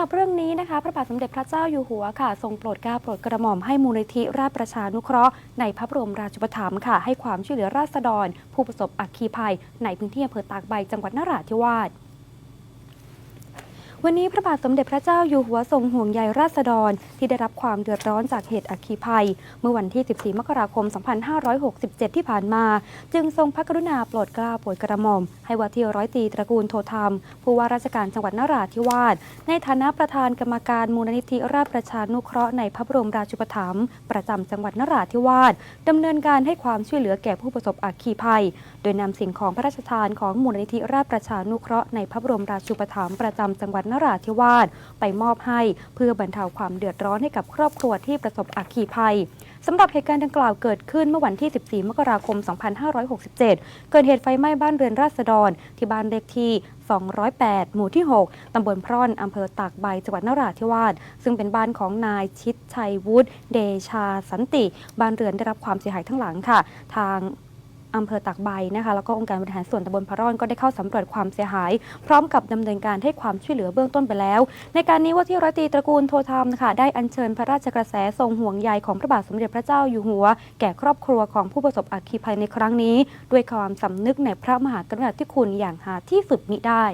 หรับเรื่องนี้นะคะ พระบาทสมเด็จพระเจ้าอยู่หัวค่ะ ทรงโปรดเกล้าโปรดกระหม่อมให้มูลนิธิราชประชานุเคราะห์ในพระบรมราชูปถัมภ์ค่ะ ให้ความช่วยเหลือราษฎร ผู้ประสบอัคคีภัย ในพื้นที่อำเภอตากใบจังหวัดนราธิวาส วันนี้พระบาทสมเด็จพระเจ้าอยู่หัวทรงห่วงใยราษฎร ที่ได้รับความเดือดร้อนจากเหตุอัคคีภัย เมื่อวันที่ 14 มกราคม 2567 ที่ผ่านมา จึงทรงพระกรุณาโปรดเกล้าโปรดกระหม่อม ให้ว่าที่ร้อยตรีตระกูลโทธรรม ผู้ว่าราชการจังหวัดนราธิวาสในฐานะประธานกรรมการมูลนิธิราชประชานุเคราะห์ในพระบรมราชูปถัมภ์ประจำจังหวัดนราธิวาสดำเนินการให้ความช่วยเหลือแก่ผู้ประสบอัคคีภัย โดยนำสิ่งของพระราชทานของมูลนิธิราชประชานุเคราะห์ในพระบรมราชูปถัมภ์ประจำจังหวัดนราธิวาสไปมอบให้เพื่อบรรเทาความเดือดร้อนให้กับครอบครัวที่ประสบอัคคีภัยสำหรับเหตุการณ์ดังกล่าวเกิดขึ้นเมื่อวันที่ 14 มกราคม 2567 เกิดเหตุไฟไหม้บ้านเรือนราษฎร ที่บ้านเลขที่208 หมู่ที่ 6 ตำบลพร่อน อำเภอตากใบ จังหวัดนราธิวาส ซึ่งเป็นบ้านของนายชิดชัยวุฒิ เดชาสันติ บ้านเรือนได้รับความเสียหายทั้งหลังค่ะ ทาง อำเภอตากใบนะคะแล้วก็องค์การบริหารส่วนตำบลพะร่อนก็ได้เข้าสำรวจความเสียหาย พร้อมกับดำเนินการให้ความช่วยเหลือเบื้องต้นไปแล้ว ในการนี้ว่าที่รัตีตระกูลโทธรรมนะคะได้อัญเชิญพระราชกระแสทรงห่วงใยของพระบาทสมเด็จพระเจ้าอยู่หัว แก่ครอบครัวของผู้ประสบอัคคีภัยในครั้งนี้ ด้วยความสำนึกในพระมหากรุณาธิคุณอย่างหาที่สุดมิได้